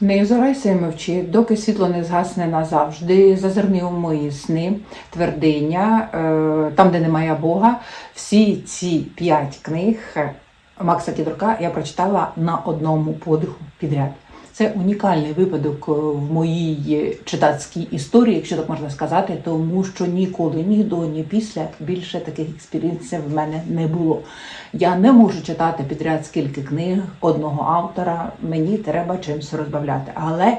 Не озирайся і мовчи, доки світло не згасне назавжди. Зазирни у мої сни, твердиня, е, там, де немає Бога. Всі ці п'ять книг Макса Тідорка я прочитала на одному подиху підряд. Це унікальний випадок е, в моїй читацькій історії, якщо так можна сказати, тому що ніколи, ні до, ні після більше таких експірієнсів в мене не було. Я не можу читати підряд скільки книг одного автора. Мені треба чимось розбавляти. Але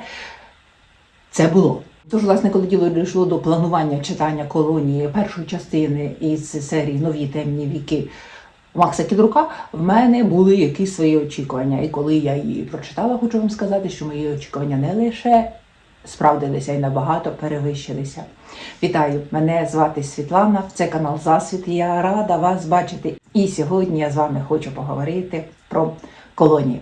це було. Тож, власне, коли діло дійшло до планування читання колонії першої частини із серії Нові темні віки Макса Кідрука, в мене були якісь свої очікування. І коли я її прочитала, хочу вам сказати, що мої очікування не лише справдилися і набагато перевищилися. Вітаю! Мене звати Світлана. Це канал Засвіт. Я рада вас бачити. І сьогодні я з вами хочу поговорити про колонію.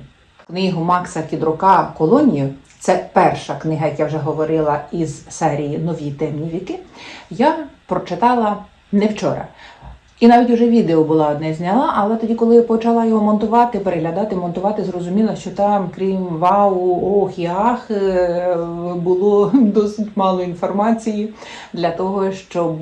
Книгу Макса Кідрука Колонію. Це перша книга, як я вже говорила, із серії Нові темні віки. Я прочитала не вчора. І навіть уже відео була одне зняла, але тоді, коли я почала його монтувати, переглядати, монтувати, зрозуміла, що там, крім вау, ох і ах, е, було досить мало інформації для того, щоб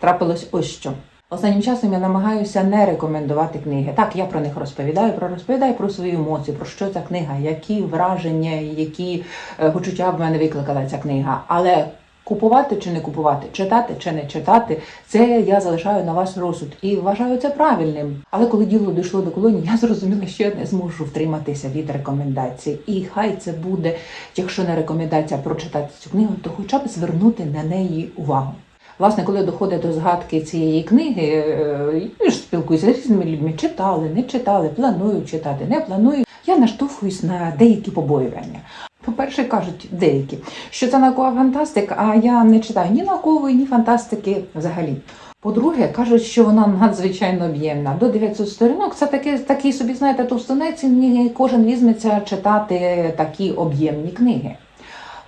трапилось ось що. Останнім часом я намагаюся не рекомендувати книги. Так, я про них розповідаю, про розповідаю про свої емоції, про що ця книга, які враження, які е, почуття в мене викликала ця книга. Але Купувати чи не купувати, читати чи не читати, це я залишаю на вас розсуд і вважаю це правильним. Але коли діло дійшло до колонії, я зрозуміла, що я не зможу втриматися від рекомендацій. І хай це буде, якщо не рекомендація прочитати цю книгу, то хоча б звернути на неї увагу. Власне, коли доходить до згадки цієї книги, е, я ж спілкуюся з різними людьми, читали, не читали, планую читати, не планую. Я наштовхуюсь на деякі побоювання. По-перше, кажуть деякі, що це наукова фантастика, а я не читаю ні наукової, ні фантастики взагалі. По-друге, кажуть, що вона надзвичайно об'ємна. До 900 сторінок це таки, такий собі, знаєте, товстунець, і кожен візьметься читати такі об'ємні книги.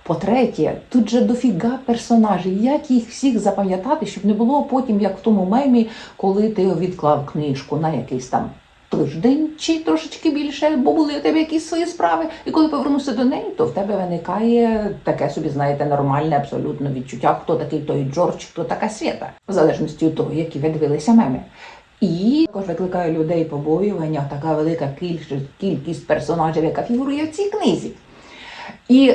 По-третє, тут же дофіга персонажів, як їх всіх запам'ятати, щоб не було потім, як в тому мемі, коли ти відклав книжку на якийсь там тиждень чи трошечки більше, бо були у тебе якісь свої справи. І коли повернувся до неї, то в тебе виникає таке собі, знаєте, нормальне абсолютно відчуття, хто такий той Джордж, хто така свята, в залежності від того, які ви дивилися меми. І також викликає людей побоювання, така велика кількість, кількість персонажів, яка фігурує в цій книзі. І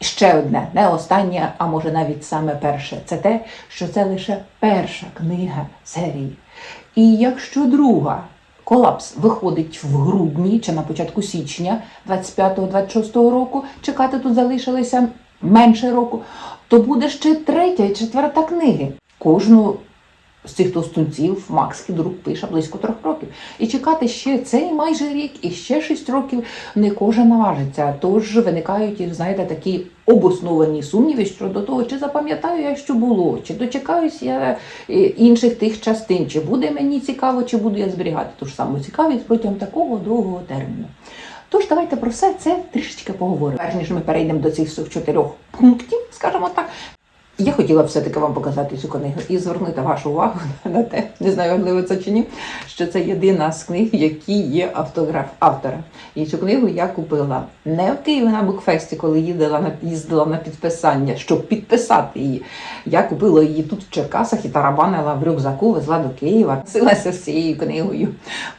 ще одне, не останнє, а може навіть саме перше, це те, що це лише перша книга серії. І якщо друга колапс виходить в грудні чи на початку січня 25-26 року, чекати тут залишилося менше року, то буде ще третя і четверта книги. Кожну з цих товстунців Макс Кідрук пише близько трьох років. І чекати ще цей майже рік і ще шість років не кожен наважиться. Тож виникають, знаєте, такі обосновані сумніви щодо того, чи запам'ятаю я, що було, чи дочекаюсь я е, інших тих частин, чи буде мені цікаво, чи буду я зберігати ту ж саму цікавість протягом такого довгого терміну. Тож давайте про все це трішечки поговоримо. Перш ніж ми перейдемо до цих чотирьох пунктів, скажімо так. Я хотіла все-таки вам показати цю книгу і звернути вашу увагу на те, не знаю, важливо це чи ні, що це єдина з книг, в якій є автограф автора. І цю книгу я купила не в Києві на Букфесті, коли їздила на їздила на підписання, щоб підписати її. Я купила її тут в Черкасах і тарабанила в рюкзаку, везла до Києва, носилася з цією книгою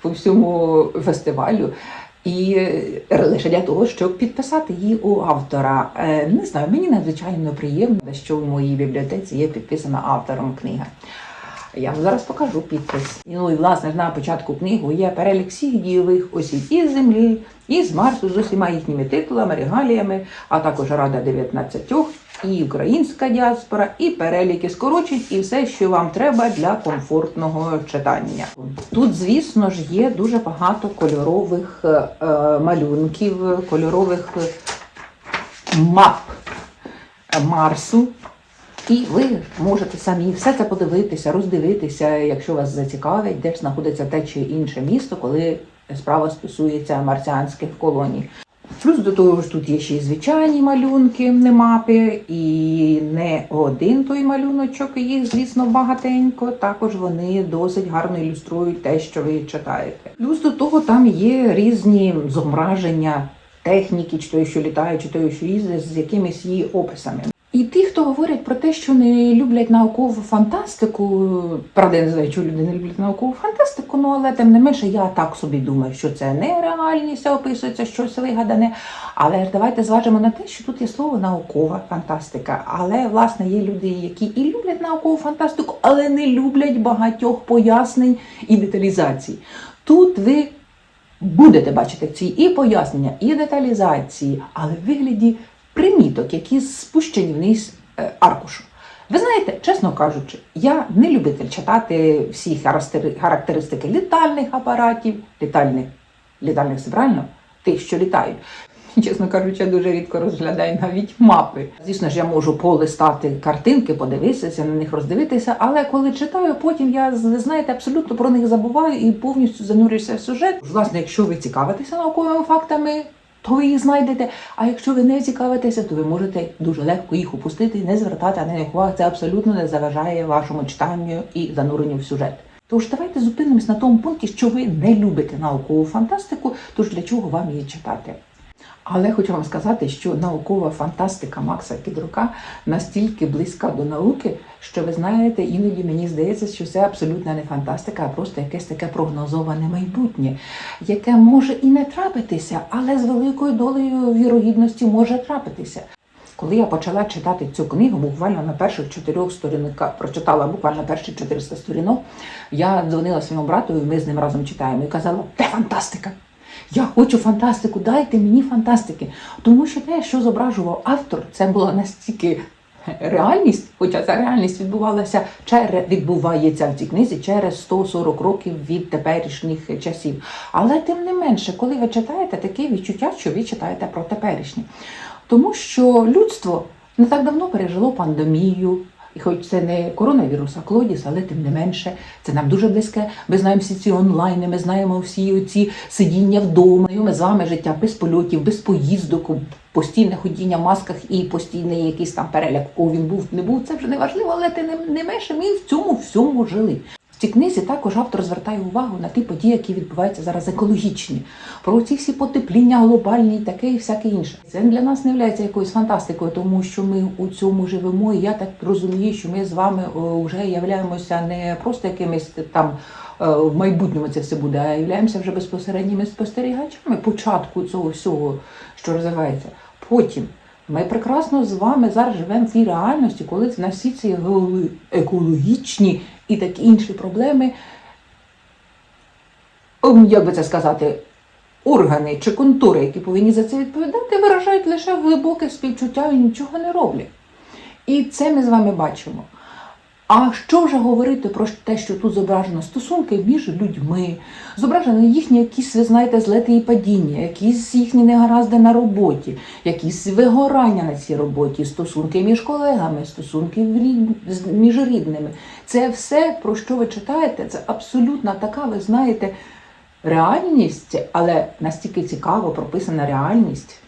по всьому фестивалю. І е, лише для того, щоб підписати її у автора. Е, Не знаю, мені надзвичайно приємно, що в моїй бібліотеці є підписана автором книга. Я вам зараз покажу підпис. Ну і власне на початку книги є перелік всіх дійових осіб із землі, і з Марсу з усіма їхніми титулами, регаліями, а також Рада 19, і українська діаспора, і переліки скорочень, і все, що вам треба для комфортного читання. Тут, звісно ж, є дуже багато кольорових е, е, малюнків, кольорових е, мап Марсу. І ви можете самі все це подивитися, роздивитися, якщо вас зацікавить, де ж знаходиться те чи інше місто, коли справа стосується марсіанських колоній. Плюс до того ж тут є ще й звичайні малюнки, не мапи, і не один той малюночок, їх, звісно, багатенько. Також вони досить гарно ілюструють те, що ви читаєте. Плюс до того там є різні зображення техніки, чи то, що літає, чи той, що їздить, з якимись її описами. І ті, хто говорять про те, що не люблять наукову фантастику, правда, я не знаю, чого люди не люблять наукову фантастику, ну але тим не менше, я так собі думаю, що це не реальність, описується щось вигадане. Але ж давайте зважимо на те, що тут є слово наукова фантастика. Але власне є люди, які і люблять наукову фантастику, але не люблять багатьох пояснень і деталізацій. Тут ви будете бачити ці і пояснення, і деталізації, але в вигляді приміток, які спущені вниз е, аркушу. Ви знаєте, чесно кажучи, я не любитель читати всі характери- характеристики літальних апаратів, літальних, літальних правильно, тих, що літають. Чесно кажучи, я дуже рідко розглядаю навіть мапи. Звісно ж, я можу полистати картинки, подивитися на них, роздивитися, але коли читаю, потім я ви знаєте, абсолютно про них забуваю і повністю занурююся в сюжет. Власне, якщо ви цікавитеся науковими фактами, то ви їх знайдете. А якщо ви не цікавитеся, то ви можете дуже легко їх опустити, не звертати на них увагу. Це абсолютно не заважає вашому читанню і зануренню в сюжет. Тож давайте зупинимось на тому пункті, що ви не любите наукову фантастику, тож для чого вам її читати? Але хочу вам сказати, що наукова фантастика Макса Кідрука настільки близька до науки, що ви знаєте, іноді мені здається, що це абсолютно не фантастика, а просто якесь таке прогнозоване майбутнє, яке може і не трапитися, але з великою долею вірогідності може трапитися. Коли я почала читати цю книгу, буквально на перших чотирьох сторінках, прочитала буквально перші 400 сторінок, я дзвонила своєму брату, і ми з ним разом читаємо і казала, де фантастика? Я хочу фантастику, дайте мені фантастики. Тому що те, що зображував автор, це була настільки реальність, хоча ця реальність відбувалася через відбувається в цій книзі через 140 років від теперішніх часів. Але тим не менше, коли ви читаєте, таке відчуття, що ви читаєте про теперішнє. Тому що людство не так давно пережило пандемію. І хоч це не коронавірус, а клодіс, але тим не менше, це нам дуже близьке. Ми знаємо всі ці онлайни, ми знаємо всі ці сидіння вдома. Ми з вами життя без польотів, без поїздок, постійне ходіння в масках і постійний якийсь там переляк, кого він був, не був. Це вже не важливо, але ти не менше. Ми в цьому всьому жили. В цій книзі також автор звертає увагу на ті події, які відбуваються зараз екологічні, про ці всі потепління глобальні і таке і всяке інше. Це для нас не є якоюсь фантастикою, тому що ми у цьому живемо. І я так розумію, що ми з вами вже являємося не просто якимись там е, в майбутньому це все буде, а являємося вже безпосередніми спостерігачами початку цього всього, що розвивається. Потім. Ми прекрасно з вами зараз живемо в тій реальності, коли на всі ці екологічні і такі інші проблеми, ем, як би це сказати, органи чи контури, які повинні за це відповідати, виражають лише глибоке співчуття і нічого не роблять. І це ми з вами бачимо. А що вже говорити про те, що тут зображено стосунки між людьми, зображено їхні якісь, ви знаєте, злети і падіння, якісь їхні негаразди на роботі, якісь вигорання на цій роботі, стосунки між колегами, стосунки між рідними. Це все, про що ви читаєте, це абсолютно така, ви знаєте, реальність, але настільки цікаво прописана реальність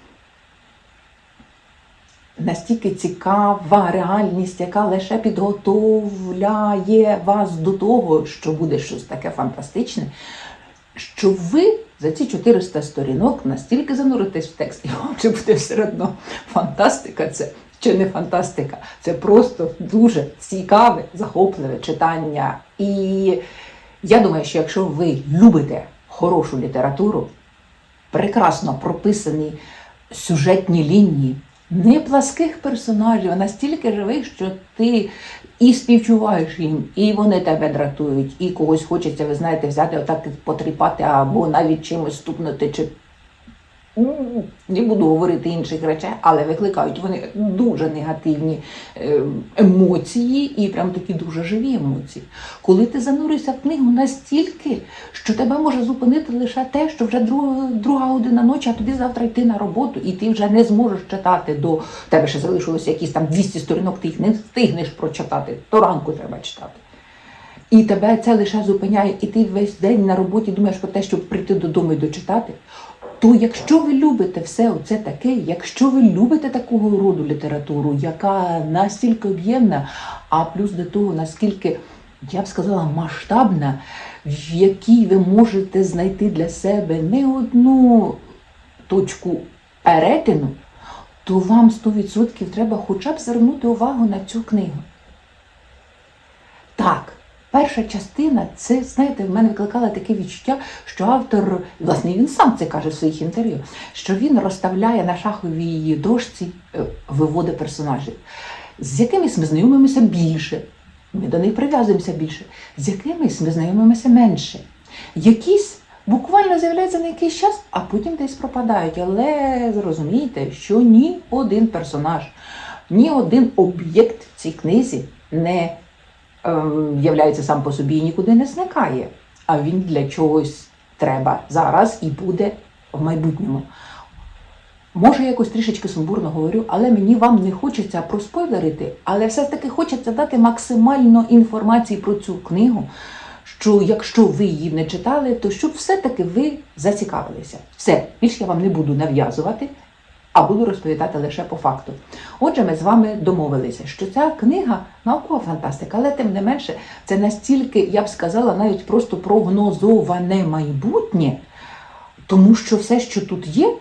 настільки цікава реальність, яка лише підготовляє вас до того, що буде щось таке фантастичне, що ви за ці 400 сторінок настільки зануритесь в текст, і вам вже буде все одно фантастика це. Чи не фантастика, це просто дуже цікаве, захопливе читання. І я думаю, що якщо ви любите хорошу літературу, прекрасно прописані сюжетні лінії, не пласких персонажів, а настільки живих, що ти і співчуваєш їм, і вони тебе дратують, і когось хочеться, ви знаєте, взяти отак потріпати, або навіть чимось стукнути, чи не буду говорити інших речей, але викликають вони дуже негативні е, емоції і прям такі дуже живі емоції. Коли ти зануришся в книгу настільки, що тебе може зупинити лише те, що вже друга, друга година ночі, а тобі завтра йти на роботу, і ти вже не зможеш читати до тебе ще залишилося якісь там 200 сторінок, ти їх не встигнеш прочитати, то ранку треба читати. І тебе це лише зупиняє, і ти весь день на роботі думаєш про те, щоб прийти додому і дочитати. То якщо ви любите все оце таке, якщо ви любите такого роду літературу, яка настільки об'ємна, а плюс до того, наскільки, я б сказала, масштабна, в якій ви можете знайти для себе не одну точку перетину, то вам 100% треба хоча б звернути увагу на цю книгу. Так, перша частина, це, знаєте, в мене викликало таке відчуття, що автор, власне, він сам це каже в своїх інтерв'ю, що він розставляє на шаховій дошці, е, виводить персонажів, з якимись ми знайомимося більше, ми до них прив'язуємося більше, з якимись ми знайомимося менше. Якісь буквально з'являються на якийсь час, а потім десь пропадають. Але зрозумійте, що ні один персонаж, ні один об'єкт в цій книзі не являється сам по собі і нікуди не зникає. А він для чогось треба зараз і буде в майбутньому. Може, якось трішечки сумбурно говорю, але мені вам не хочеться проспойлерити, але все ж таки хочеться дати максимально інформації про цю книгу, що якщо ви її не читали, то щоб все-таки ви зацікавилися. Все, більше я вам не буду нав'язувати, а буду розповідати лише по факту. Отже, ми з вами домовилися, що ця книга наукова фантастика, але тим не менше, це настільки, я б сказала, навіть просто прогнозоване майбутнє, тому що все, що тут є,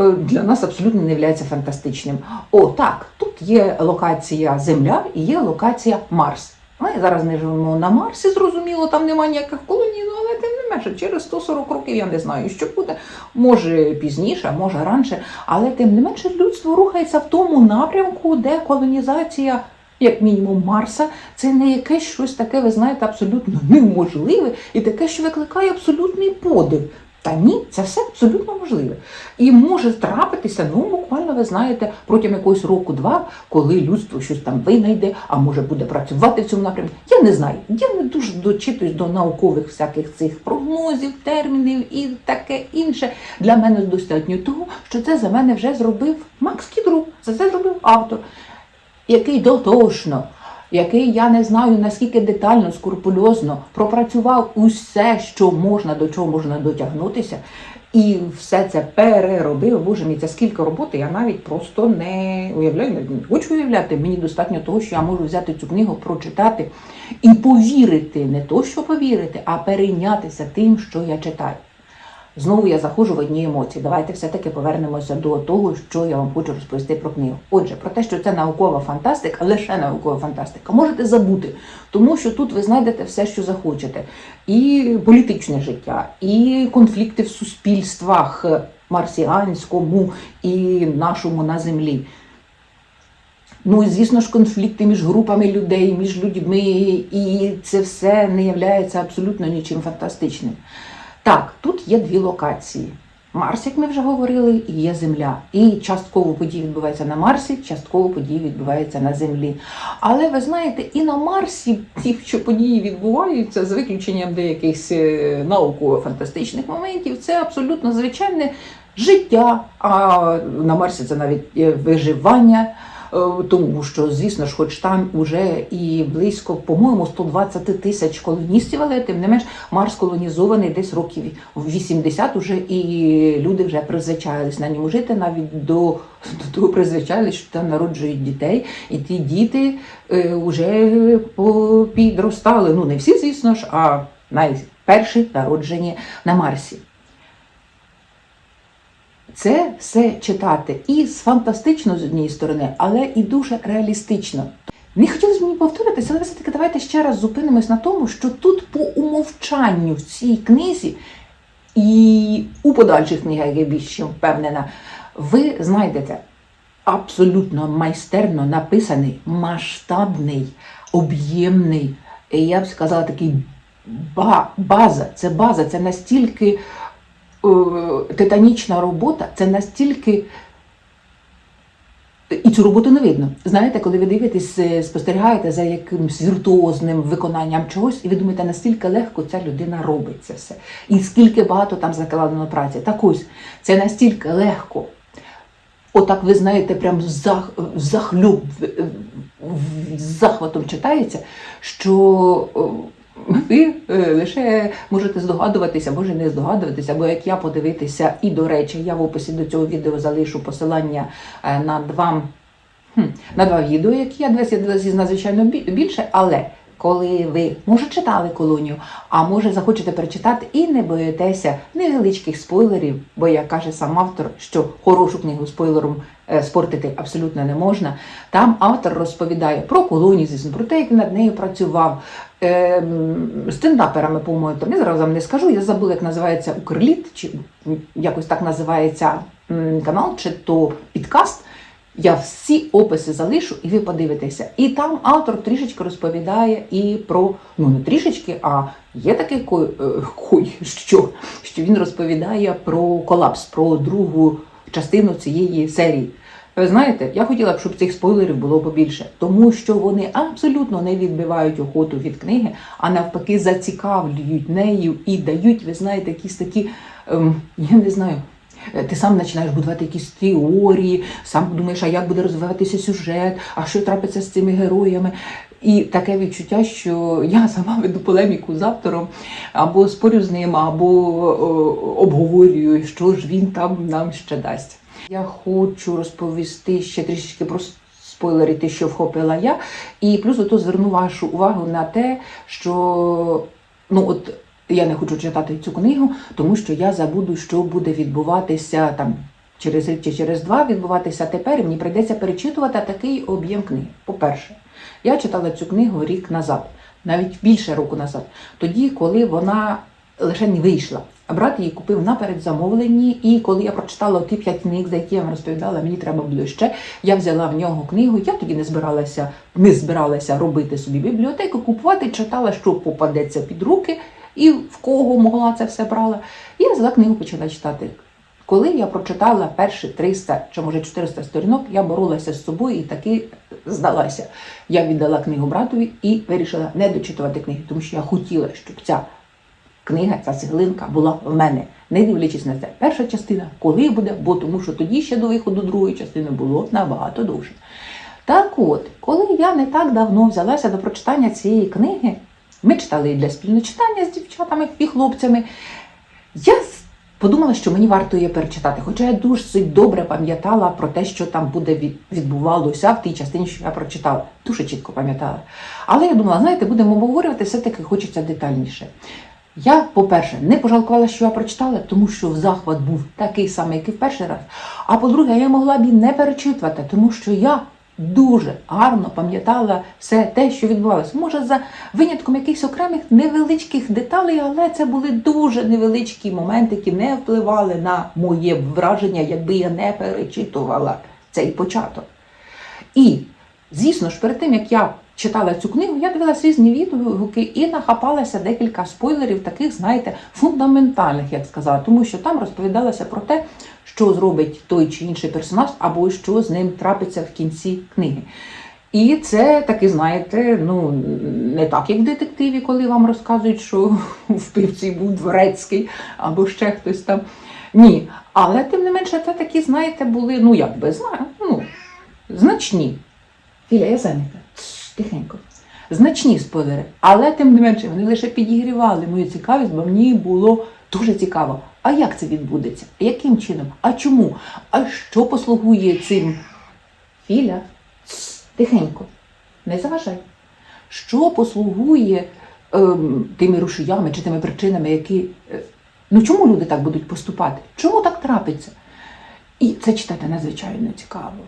е, для нас абсолютно не є фантастичним. О, так, тут є локація Земля і є локація Марс. Ми зараз не живемо на Марсі, зрозуміло, там немає ніяких колоній, але тим не менше, через 140 років я не знаю, що буде. Може пізніше, може раніше, але тим не менше людство рухається в тому напрямку, де колонізація. Як мінімум Марса, це не якесь щось таке, ви знаєте, абсолютно неможливе і таке, що викликає абсолютний подив. Та ні, це все абсолютно можливе. І може трапитися, ну буквально ви знаєте, протягом якогось року-два, коли людство щось там винайде, а може буде працювати в цьому напрямку. Я не знаю. Я не дуже дочитуюсь до наукових всяких цих прогнозів, термінів і таке інше. Для мене достатньо того, що це за мене вже зробив Макс Кідрук, за це зробив автор, який дотошно який я не знаю наскільки детально, скрупульозно пропрацював усе, що можна, до чого можна дотягнутися, і все це переробив. Боже мій, це скільки роботи, я навіть просто не уявляю, хочу уявляти. Мені достатньо того, що я можу взяти цю книгу, прочитати і повірити, не то, що повірити, а перейнятися тим, що я читаю. Знову я заходжу в одні емоції. Давайте все-таки повернемося до того, що я вам хочу розповісти про книгу. Отже, про те, що це наукова фантастика, лише наукова фантастика, можете забути, тому що тут ви знайдете все, що захочете: і політичне життя, і конфлікти в суспільствах марсіанському і нашому на землі. Ну і звісно ж, конфлікти між групами людей, між людьми, і це все не є абсолютно нічим фантастичним. Так, тут є дві локації. Марс, як ми вже говорили, і є Земля. І частково події відбуваються на Марсі, частково події відбуваються на Землі. Але ви знаєте, і на Марсі ті, що події відбуваються, з виключенням деяких е, науково-фантастичних моментів, це абсолютно звичайне життя. А на Марсі це навіть е, виживання. Е, тому що, звісно ж, хоч там уже і близько, по-моєму, 120 тисяч колоністів, але тим не менш Марс колонізований десь років 80 уже, і люди вже призвичайлись на ньому жити, навіть до, до того призвичайлись, що там народжують дітей, і ті діти е, вже підростали. Ну не всі, звісно ж, а найперші народжені на Марсі це все читати і фантастично з однієї сторони, але і дуже реалістично. Не хотілося б мені повторитися, але все-таки давайте ще раз зупинимось на тому, що тут по умовчанню в цій книзі і у подальших книгах я більш впевнена, ви знайдете абсолютно майстерно написаний, масштабний, об'ємний, я б сказала, такий база. Це база, це настільки титанічна робота це настільки. І цю роботу не видно. Знаєте, коли ви дивитесь, е, спостерігаєте за якимсь віртуозним виконанням чогось, і ви думаєте, наскільки легко ця людина робить це все. І скільки багато там закладено праці. Так ось, це настільки легко. Отак, ви знаєте, прям захлюб, з захватом читається, що ви е, лише можете здогадуватися, може не здогадуватися, бо як я подивитися, і до речі, я в описі до цього відео залишу посилання е, на два на два відео, які я дивилася, надзвичайно більше, але коли ви може читали колонію, а може захочете перечитати і не боїтеся невеличких спойлерів, бо як каже сам автор, що хорошу книгу спойлером е, спортити абсолютно не можна. Там автор розповідає про колонію, звісно, про те, як над нею працював. Ем, стендаперами, по-моєму, там, я зараз вам не скажу, я забула, як називається Укрліт, чи якось так називається канал, чи то підкаст. Я всі описи залишу, і ви подивитеся. І там автор трішечки розповідає і про ну не трішечки, а є такий кой, е, кой що, що він розповідає про колапс, про другу частину цієї серії. Ви знаєте, я хотіла б, щоб цих спойлерів було побільше, тому що вони абсолютно не відбивають охоту від книги, а навпаки, зацікавлюють нею і дають, ви знаєте, якісь такі, ем, я не знаю. е, Ти сам починаєш будувати якісь теорії, сам думаєш, а як буде розвиватися сюжет, а що трапиться з цими героями. І таке відчуття, що я сама веду полеміку з автором, або спорю з ним, або о, обговорюю, що ж він там нам ще дасть. Я хочу розповісти ще трішечки про спойлери, те, що вхопила я, і плюс ото зверну вашу увагу на те, що ну от я не хочу читати цю книгу, тому що я забуду, що буде відбуватися там через рік чи через два відбуватися тепер. Мені прийдеться перечитувати такий об'єм книги. По-перше, я читала цю книгу рік назад, навіть більше року назад, тоді, коли вона лише не вийшла. Брат її купив на передзамовленні, і коли я прочитала ті п'ять книг, за які я вам розповідала, мені треба було ще. Я взяла в нього книгу. Я тоді не збиралася, не збиралася робити собі бібліотеку, купувати, читала, що попадеться під руки, і в кого могла це все брала. І я взяла книгу, почала читати. Коли я прочитала перші 300 чи може 400 сторінок, я боролася з собою і таки здалася. Я віддала книгу братові і вирішила не дочитувати книги, тому що я хотіла, щоб ця книга, ця цеглинка була в мене, не дивлячись на це. Перша частина, коли буде, бо тому що тоді ще до виходу другої частини було набагато довше. Так от, коли я не так давно взялася до прочитання цієї книги, ми читали її для спільного читання з дівчатами і хлопцями. Я подумала, що мені варто її перечитати, хоча я дуже добре пам'ятала про те, що там буде відбувалося в тій частині, що я прочитала. Дуже чітко пам'ятала. Але я думала, знаєте, будемо обговорювати, все-таки хочеться детальніше. Я, по-перше, не пожалкувала, що я прочитала, тому що захват був такий самий, як і в перший раз. А по-друге, я могла б і не перечитувати, тому що я дуже гарно пам'ятала все те, що відбувалося. Може, за винятком якихось окремих невеличких деталей, але це були дуже невеличкі моменти, які не впливали на моє враження, якби я не перечитувала цей початок. І, звісно ж, перед тим як я читала цю книгу, я дивилася різні відгуки і нахапалася декілька спойлерів, таких, знаєте, фундаментальних, як сказала, тому що там розповідалося про те, що зробить той чи інший персонаж, або що з ним трапиться в кінці книги. І це таки, знаєте, ну не так, як в детективі, коли вам розказують, що вбивцей був дворецький або ще хтось там. Ні. Але тим не менше, це такі, знаєте, були, ну як би знаю, ну, значні. Філя, я зайнята. Тихенько. Значні спойлери. Але тим не менше, вони лише підігрівали мою цікавість, бо мені було дуже цікаво. А як це відбудеться? Яким чином? А чому? А що послугує цим? Філя, тихенько, не заважай. Що послугує ем, тими рушіями чи тими причинами, які. е, ну чому люди так будуть поступати? Чому так трапиться? І це читати надзвичайно цікаво.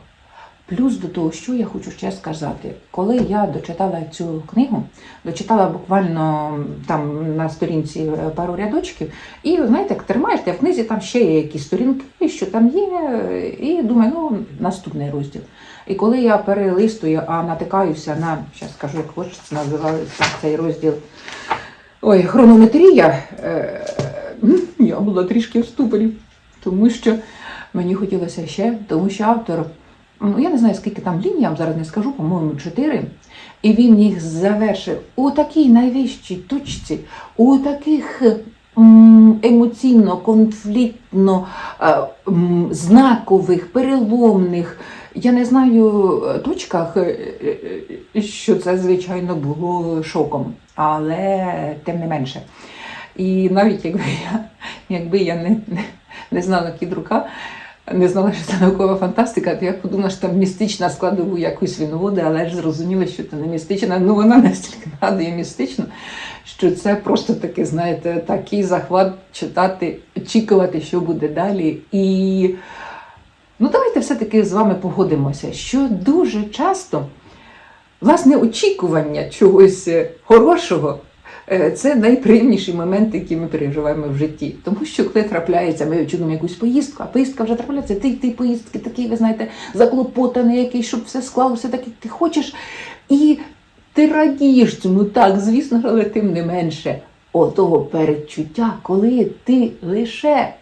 Плюс до того, що я хочу ще сказати, коли я дочитала цю книгу, дочитала буквально там на сторінці е, пару рядочків, і знаєте, як тримаєш, в книзі там ще є якісь сторінки, що там є, і думаю, ну наступний розділ. І коли я перелистую, а натикаюся на, зараз скажу, як хочеться, називається цей розділ. Ой, хронометрія, е, я була трішки в ступорі, тому що мені хотілося ще, тому що автор, ну я не знаю, скільки там ліній, я вам зараз не скажу, по-моєму, чотири. І він їх завершив у такій найвищій точці, у таких емоційно, конфліктно е, знакових, переломних, я не знаю, е, точках, е, що це, звичайно, було шоком, але тим не менше. І навіть якби я, якби я не, не, не знала кід рука, не знала, що це наукова фантастика, то я подумала, що там містична складову якусь він вводить, але ж зрозуміла, що це не містична. Ну вона настільки нагадує містичну, що це просто таки, знаєте, такий захват читати, очікувати, що буде далі. І ну давайте все-таки з вами погодимося, що дуже часто власне очікування чогось е, хорошого. Е, Це найприємніші моменти, які ми переживаємо в житті. Тому що коли трапляється, ми очікуємо якусь поїздку, а поїздка вже трапляється, ти ти поїздки такий, ви знаєте, заклопотаний якийсь, щоб все склалося так, як ти хочеш. І ти радієш цьому, так, звісно, але тим не менше. Отого передчуття, коли ти лише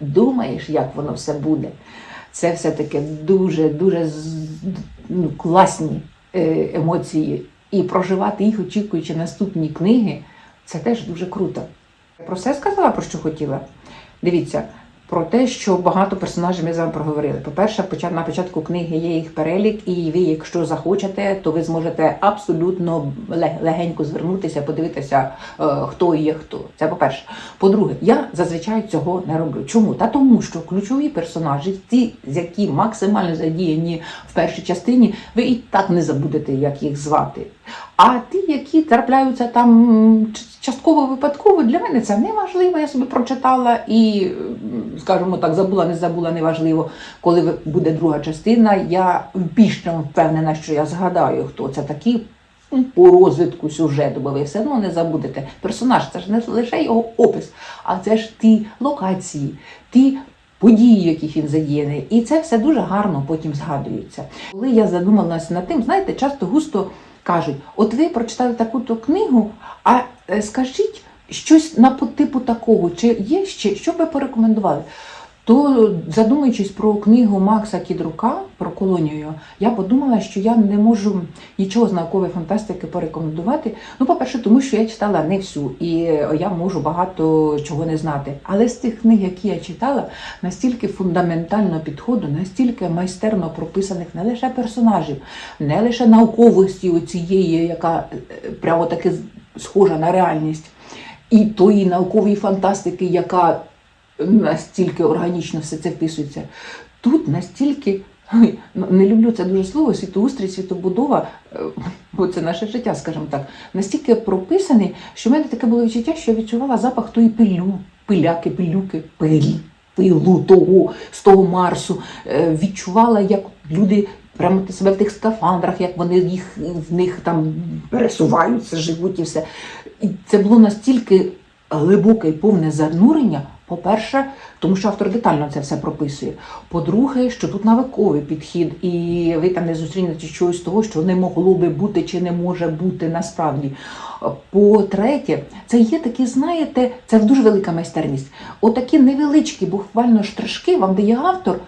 думаєш, як воно все буде. Це все-таки дуже-дуже ну, класні е, емоції. І проживати їх, очікуючи наступні книги, це теж дуже круто. Про все сказала, про що хотіла. Дивіться, про те, що багато персонажів ми з вами проговорили. По-перше, на початку книги є їх перелік, і ви, якщо захочете, то ви зможете абсолютно ле- легенько звернутися, подивитися, е, хто є хто. Це по-перше. По-друге, я зазвичай цього не роблю. Чому? Та тому, що ключові персонажі, ті, з які максимально задіяні в першій частині, ви і так не забудете, як їх звати. А ті, які трапляються там частково випадково, для мене це не важливо. Я собі прочитала і, скажімо так, забула, не забула, неважливо. Коли буде друга частина, я більш впевнена, що я згадаю, хто це такі. По розвитку сюжету, бо ви все одно не забудете. Персонаж це ж не лише його опис, а це ж ті локації, ті події, яких він задіяний. І це все дуже гарно потім згадується. Коли я задумалася над тим, знаєте, часто густо кажуть: от ви прочитали таку-то книгу, а е, скажіть щось на типу такого, чи є ще, що ви порекомендували? То, задумуючись про книгу Макса Кідрука про колонію, я подумала, що я не можу нічого з наукової фантастики порекомендувати. Ну, по-перше, тому що я читала не всю, і я можу багато чого не знати. Але з тих книг, які я читала, настільки фундаментального підходу, настільки майстерно прописаних не лише персонажів, не лише науковості оцієї, яка е, прямо таки схожа на реальність, і тої наукової фантастики, яка настільки органічно все це вписується. Тут настільки. ну, Не люблю це дуже слово, світоустрій, світобудова, е, бо це наше життя, скажімо так, настільки прописаний, що в мене таке було відчуття, що я відчувала запах тої пилю, пиляки, пилюки, пилі, пилу того, з того Марсу. Е, Відчувала, як люди прямо себе в тих скафандрах, як вони їх в них там пересуваються, живуть і все. І це було настільки глибоке і повне занурення. По-перше, тому що автор детально це все прописує. По-друге, що тут науковий підхід, і ви там не зустрінете чогось того, що не могло би бути чи не може бути насправді. По-третє, це є такі, знаєте, це дуже велика майстерність. Отакі невеличкі, буквально штришки вам дає автор.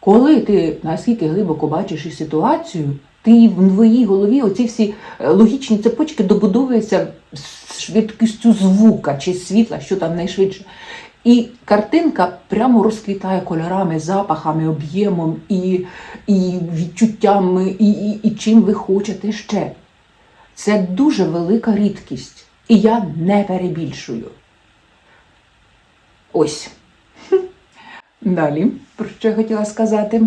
Коли ти наскільки глибоко бачиш і ситуацію, ти в твоїй голові оці всі е, логічні цепочки добудовуються швидкістю звука чи світла, що там найшвидше. І картинка прямо розквітає кольорами, запахами, об'ємом і, і відчуттями, і, і, і чим ви хочете ще. Це дуже велика рідкість. І я не перебільшую. Ось. Далі, про що я хотіла сказати?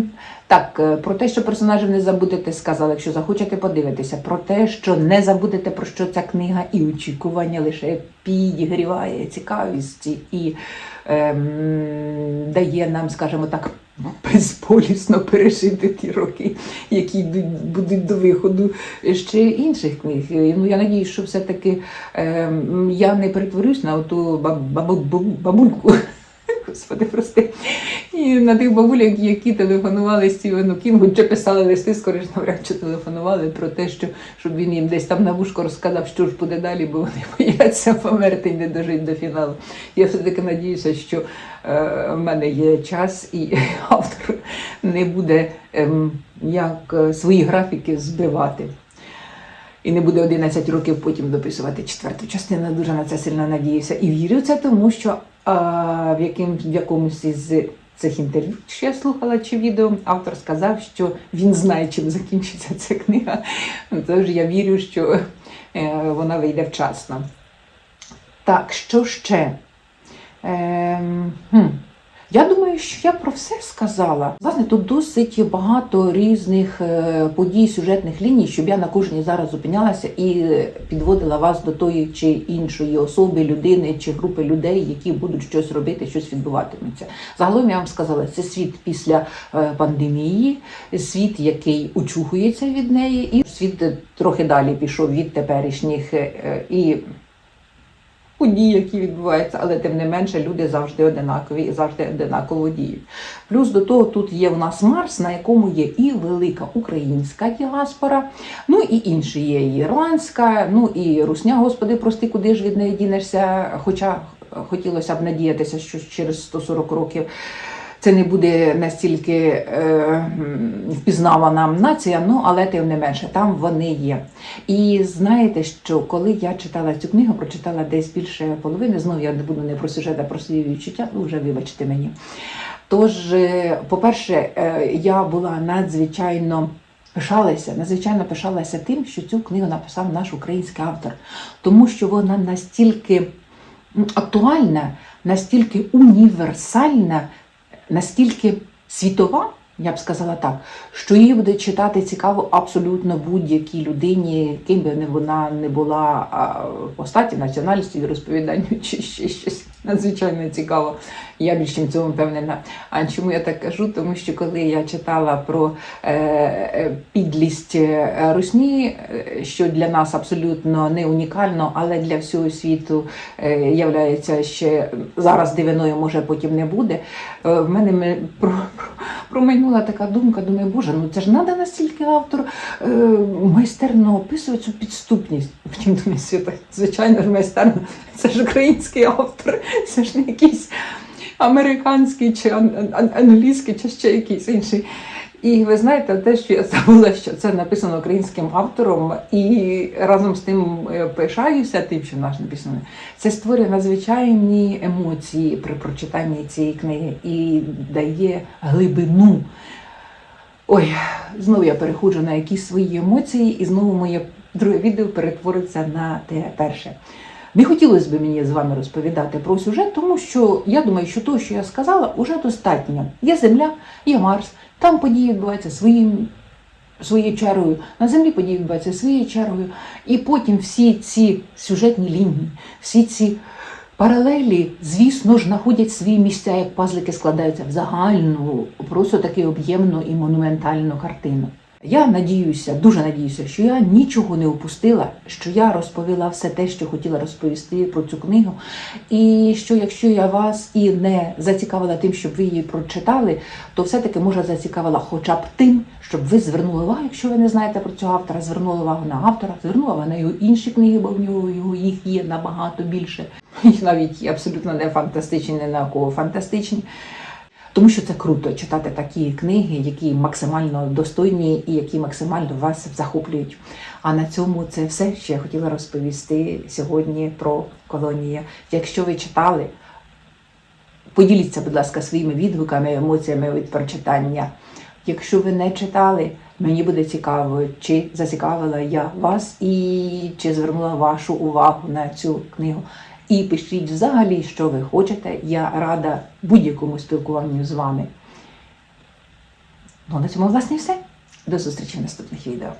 Так, е, про те, що персонажів не забудете, сказали, якщо захочете подивитися, про те, що не забудете, про що ця книга, і очікування лише підігріває цікавісті і ем, дає нам, скажімо так, безболісно пережити ті роки, які будуть до виходу ще інших книг. Е, Ну, я надію, що все-таки ем, я не перетворюсь на ту бабульку. Господи, прости. І на тих бабуляк, які телефонували Стівену Кінгу, чи писали листи, скоріш навряд чи телефонували про те, що щоб він їм десь там на вушко розказав, що ж буде далі, бо вони бояться померти і не дожити до фіналу. Я все-таки надіюся, що е, в мене є час і автор не буде ем, як е, свої графіки збивати. І не буде 11 років потім дописувати четверту частину. Дуже на це сильно надіюся. І вірю це, тому що в, яким, в якомусь із цих інтерв'ю, що я слухала чи відео, автор сказав, що він знає, чим закінчиться ця книга. Тож я вірю, що е, вона вийде вчасно. Так, що ще? Ем, хм. Я думаю, що я про все сказала. Власне, тут досить багато різних е, подій, сюжетних ліній, щоб я на кожній зараз зупинялася і підводила вас до тої чи іншої особи, людини чи групи людей, які будуть щось робити, щось відбуватиметься. Загалом я вам сказала, це світ після е, пандемії, світ, який очухується від неї, і світ трохи далі пішов від теперішніх е, і подій, які відбуваються, але тим не менше люди завжди одинакові і завжди одинаково діють. Плюс до того тут є в нас Марс, на якому є і велика українська діаспора, ну і інші є і ірландська, ну і русня, господи, прости, куди ж від неї дінешся. Хоча хотілося б надіятися, що через 140 років. Це не буде настільки е, впізнавана нація, ну але тим не менше, там вони є. І знаєте, що коли я читала цю книгу, прочитала десь більше половини, знову я не буду не про сюжет, а про свої відчуття, ну вже вибачте мені. Тож, е, по-перше, е, я була надзвичайно пишалася, надзвичайно пишалася тим, що цю книгу написав наш український автор, тому що вона настільки актуальна, настільки універсальна, настільки світова. Я б сказала так, що її буде читати цікаво абсолютно будь-якій людині, ким би вона не була а, по статі, національності, розповіданню чи ще щось надзвичайно цікаво. Я більш чим цьому впевнена. А чому я так кажу? Тому що коли я читала про е, е, підлість е, русні, е, що для нас абсолютно не унікально, але для всього світу е, ще зараз дивиною, може потім не буде. Е, в мене ми- про, про, промайнула така думка, думаю, боже, ну це ж треба настільки автор е, майстерно описує цю підступність. Потім думаю, свята, звичайно ж майстерно, це ж український автор, це ж не якийсь американський чи ан- ан- англійський, чи ще якийсь інший. І ви знаєте, те, що я забула, що це написано українським автором, і разом з тим е, пишаюся тим, що наш написано. Це створює надзвичайні емоції при прочитанні цієї книги і дає глибину. Ой, знову я переходжу на якісь свої емоції, і знову моє друге відео перетвориться на те перше. Не хотілося б мені з вами розповідати про сюжет, тому що я думаю, що того, що я сказала, вже достатньо. Є Земля, є Марс, там події відбуваються своїм, своєю чергою, на Землі події відбуваються своєю чергою. І потім всі ці сюжетні лінії, всі ці паралелі, звісно ж, знаходять свої місця, як пазлики складаються в загальну, просто таку об'ємну і монументальну картину. Я надіюся, дуже надіюся, що я нічого не упустила, що я розповіла все те, що хотіла розповісти про цю книгу. І що якщо я вас і не зацікавила тим, щоб ви її прочитали, то все-таки може зацікавила хоча б тим, щоб ви звернули увагу, якщо ви не знаєте про цього автора, звернули увагу на автора, звернули увагу на його інші книги, бо в нього їх є набагато більше. І навіть абсолютно не фантастичні, не науково фантастичні. Тому що це круто читати такі книги, які максимально достойні і які максимально вас захоплюють. А на цьому це все, що я хотіла розповісти сьогодні про колонію. Якщо ви читали, поділіться, будь ласка, своїми відгуками, емоціями від прочитання. Якщо ви не читали, мені буде цікаво, чи зацікавила я вас і чи звернула вашу увагу на цю книгу. І пишіть взагалі, що ви хочете. Я рада будь-якому спілкуванню з вами. Ну, на цьому, власне, все. До зустрічі в наступних відео.